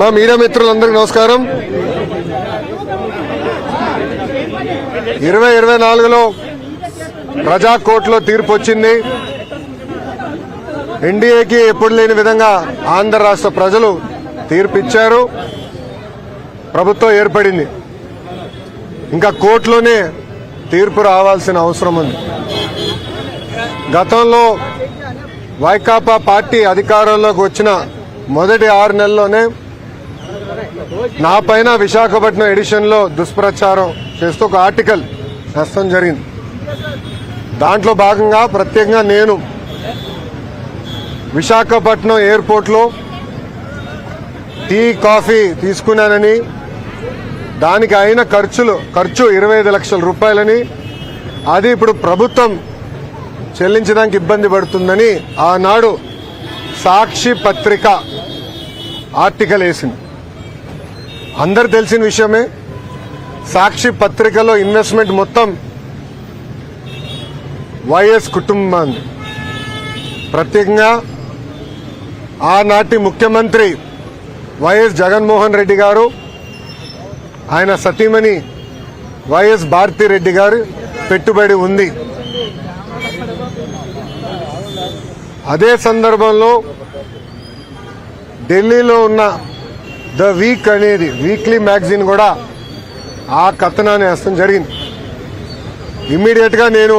మా మీడియా మిత్రులందరికీ నమస్కారం. ఇరవై ఇరవై నాలుగులో ప్రజా కోర్టులో తీర్పు వచ్చింది. ఎన్డీఏకి ఎప్పుడు లేని విధంగా ఆంధ్ర రాష్ట్ర ప్రజలు తీర్పు ఇచ్చారు ప్రభుత్వం ఏర్పడింది. ఇంకా కోర్టులోనే తీర్పు రావాల్సిన అవసరం ఉంది. గతంలో వైకాపా పార్టీ అధికారంలోకి వచ్చిన మొదటి ఆరు నెలల్లోనే నా పైన విశాఖపట్నం ఎడిషన్లో దుష్ప్రచారం చేస్తూ ఒక ఆర్టికల్ నష్టం జరిగింది. దాంట్లో భాగంగా ప్రత్యేకంగా నేను విశాఖపట్నం ఎయిర్పోర్ట్లో టీ కాఫీ తీసుకున్నానని దానికి అయిన ఖర్చులు ఖర్చు ఇరవై ఐదు లక్షల రూపాయలని అది ఇప్పుడు ప్రభుత్వం చెల్లించడానికి ఇబ్బంది పడుతుందని ఆనాడు సాక్షి పత్రిక ఆర్టికల్ వేసింది. అందరు తెలిసిన విషయమే. సాక్షి పత్రికలో ఇన్వెస్ట్మెంట్ మొత్తం వైఎస్ కుటుంబాన్ని. ప్రత్యేకంగా ఆనాటి ముఖ్యమంత్రి వైఎస్ జగన్మోహన్ రెడ్డి గారు ఆయన సతీమణి వైఎస్ భారతిరెడ్డి గారు పెట్టుబడి ఉంది. అదే సందర్భంలో ఢిల్లీలో ఉన్న ద వీక్ అనేది వీక్లీ మ్యాగజైన్ కూడా ఆ కథనాన్ని వేస్తాం జరిగింది. ఇమ్మీడియట్గా నేను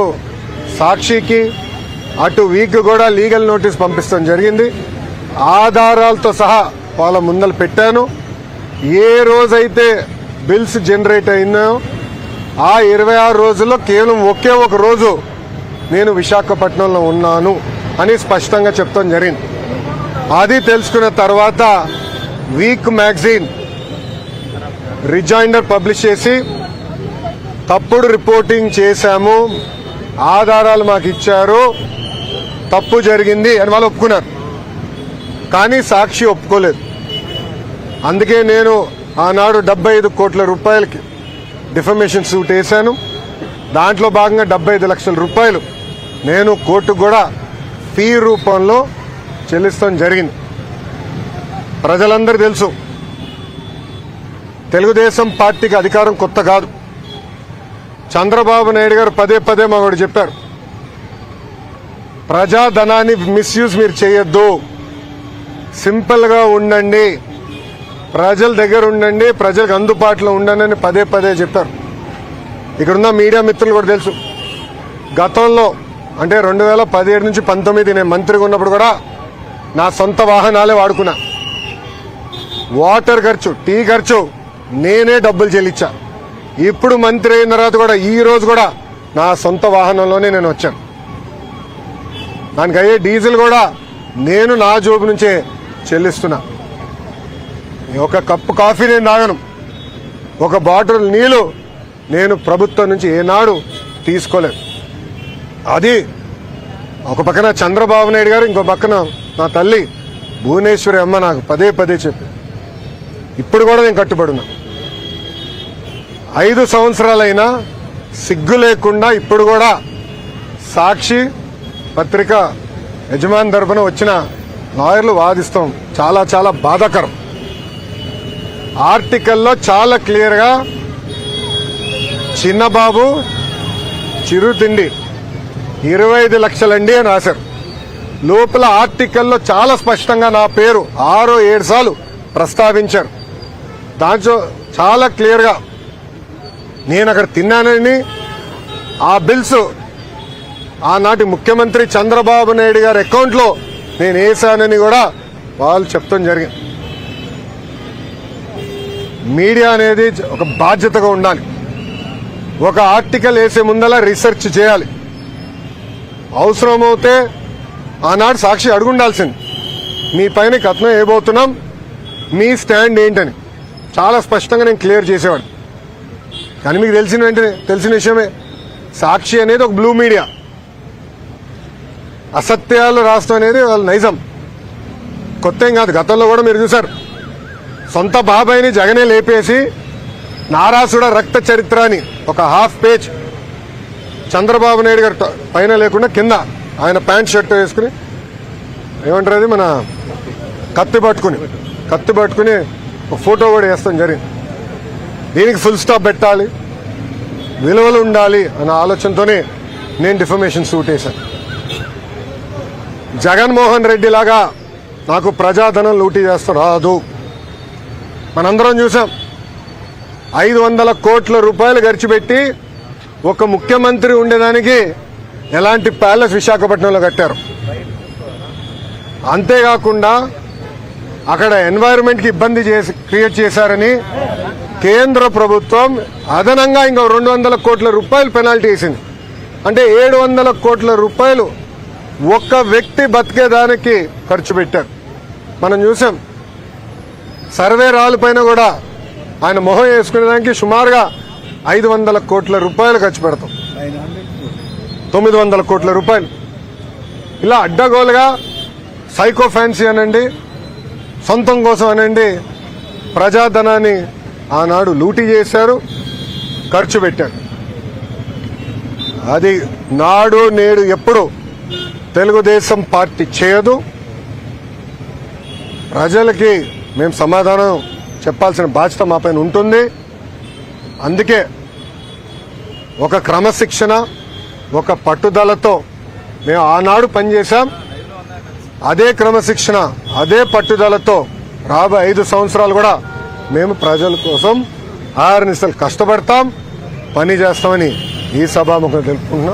సాక్షికి అటు వీక్ కూడా లీగల్ నోటీస్ పంపిస్తాం జరిగింది. ఆధారాలతో సహా వాళ్ళ ముందలు పెట్టాను. ఏ రోజైతే బిల్స్ జనరేట్ అయినాయో ఆ ఇరవై ఆరు రోజుల్లో కేవలం ఒకే ఒక రోజు నేను విశాఖపట్నంలో ఉన్నాను అని స్పష్టంగా చెప్తాం జరిగింది. అది తెలుసుకున్న తర్వాత వీక్ మ్యాగజైన్ రిజైండర్ పబ్లిష్ చేసి తప్పుడు రిపోర్టింగ్ చేశాము. ఆధారాలు మాకు ఇచ్చారు. తప్పు జరిగింది అని వాళ్ళు ఒప్పుకున్నారు. కానీ సాక్షి ఒప్పుకోలేదు. అందుకే నేను ఆనాడు డెబ్బై ఐదు కోట్ల రూపాయలకి డిఫమేషన్ సూట్ వేశాను. దాంట్లో భాగంగా డెబ్బై ఐదు లక్షల రూపాయలు నేను కోర్టు కూడా ఫీ రూపంలో చెల్లిస్తాం జరిగింది. ప్రజలందరూ తెలుసు. తెలుగుదేశం పార్టీకి అధికారం కొత్త కాదు. చంద్రబాబు నాయుడు గారు పదే పదే మాకు చెప్పారు. ప్రజాధనాన్ని మిస్యూజ్ మీరు చేయొద్దు. సింపుల్గా ఉండండి. ప్రజల దగ్గర ఉండండి. ప్రజలకు అందుబాటులో ఉండండి అని పదే పదే చెప్పారు. ఇక్కడున్న మీడియా మిత్రులు కూడా తెలుసు. గతంలో అంటే రెండు వేల పదిహేడు నుంచి పంతొమ్మిది నేను మంత్రిగా ఉన్నప్పుడు కూడా నా సొంత వాహనాలే వాడుకున్నా. వాటర్ ఖర్చు టీ ఖర్చు నేనే డబ్బులు చెల్లించా. ఇప్పుడు మంత్రి అయిన తర్వాత కూడా ఈ రోజు కూడా నా సొంత వాహనంలోనే నేను వచ్చాను. దానికి అయ్యే డీజిల్ కూడా నేను నా జోబు నుంచే చెల్లిస్తున్నా. ఒక కప్పు కాఫీ నేను తాగను. ఒక బాటిల్ నీళ్ళు నేను ప్రభుత్వం నుంచి ఏనాడు తీసుకోలేదు. అది ఒక పక్కన చంద్రబాబు నాయుడు గారు ఇంకో పక్కన నా తల్లి భువనేశ్వరి అమ్మ నాకు పదే పదే చెప్పింది ఇప్పుడు కూడా నేను కట్టుబడినా ఐదు సంవత్సరాలైనా సిగ్గు లేకుండా ఇప్పుడు కూడా సాక్షి పత్రిక యజమాని తరపున వచ్చిన లాయర్లు వాదిస్తాం. చాలా చాలా బాధాకరం. ఆర్టికల్లో చాలా క్లియర్గా చిన్నబాబు చిరుతిండి ఇరవై ఐదు లక్షలండి అని రాశారు. లోపల ఆర్టికల్లో చాలా స్పష్టంగా నా పేరు ఆరో ఏడు సార్లు ప్రస్తావించారు. దాంట్లో చాలా క్లియర్గా నేను అక్కడ తిన్నానని ఆ బిల్స్ ఆనాటి ముఖ్యమంత్రి చంద్రబాబు నాయుడు గారి అకౌంట్లో నేను వేసానని కూడా వాళ్ళు చెప్తాం జరిగింది. మీడియా అనేది ఒక బాధ్యతగా ఉండాలి. ఒక ఆర్టికల్ వేసే ముందలా రీసెర్చ్ చేయాలి. అవసరమైతే ఆనాడు సాక్షి అడుగుండాల్సింది. మీ పైన కథనం వేయబోతున్నాం. మీ స్టాండ్ ఏంటని. చాలా స్పష్టంగా నేను క్లియర్ చేసేవాడు కానీ మీకు తెలిసిన వెంటనే తెలిసిన విషయమే సాక్షి అనేది ఒక బ్లూ మీడియా. అసత్యాలు రాష్ట్రం అనేది వాళ్ళ నైజం. కొత్త ఏం కాదు గతంలో కూడా మీరు చూసారు సొంత బాబాయిని జగనే లేపేసి నారాసుడ రక్త చరిత్ర అని ఒక హాఫ్ పేజ్ చంద్రబాబు నాయుడు గారి పైన లేకుండా కింద ఆయన ప్యాంట్ షర్ట్ వేసుకుని ఏమంటారు అది మన కత్తి పట్టుకుని కత్తి పట్టుకుని ఒక ఫోటో కూడా వేస్తాం జరిగింది దీనికి ఫుల్ స్టాప్ పెట్టాలి. విలువలు ఉండాలి అన్న ఆలోచనతోనే నేను డిఫర్మేషన్ సూట్ వేశాను జగన్మోహన్ రెడ్డి లాగా నాకు ప్రజాధనం లూటీ చేస్తాం రాదు. మనందరం చూసాం. ఐదు వందల కోట్ల రూపాయలు ఖర్చు పెట్టి ఒక ముఖ్యమంత్రి ఉండేదానికి ఎలాంటి ప్యాలెస్ విశాఖపట్నంలో కట్టారు. అంతేకాకుండా అక్కడ ఎన్వైరన్మెంట్కి ఇబ్బంది చేసి క్రియేట్ చేశారని కేంద్ర ప్రభుత్వం అదనంగా ఇంకో రెండు వందల కోట్ల రూపాయలు పెనాల్టీ వేసింది. అంటే ఏడు వందల కోట్ల రూపాయలు ఒక్క వ్యక్తి బతికేదానికి ఖర్చు పెట్టారు. మనం చూసాం. సర్వే రాళ్ళ పైన కూడా ఆయన మొహం వేసుకునేదానికి సుమారుగా ఐదు వందల కోట్ల రూపాయలు ఖర్చు పెడతాం. తొమ్మిది వందల కోట్ల రూపాయలు. ఇలా అడ్డగోలుగా సైకో ఫ్యాన్సీ అనండి. సొంతం కోసం అనండి ప్రజాధనాన్ని ఆనాడు లూటీ చేశారు ఖర్చు పెట్టారు. అది నాడు నేడు ఎప్పుడు తెలుగుదేశం పార్టీ చేయదు. ప్రజలకి మేము సమాధానం చెప్పాల్సిన బాధ్యత మా పైన ఉంటుంది. అందుకే ఒక క్రమశిక్షణ ఒక పట్టుదలతో మేము ఆనాడు పనిచేశాం. అదే క్రమశిక్షణ అదే పట్టుదలతో రాబోయే ఐదు సంవత్సరాలు కూడా మేము ప్రజల కోసం ఆరు నిశలు కష్టపడతాం పని చేస్తామని ఈ సభాముఖం తెలుపుకుంటున్నాం.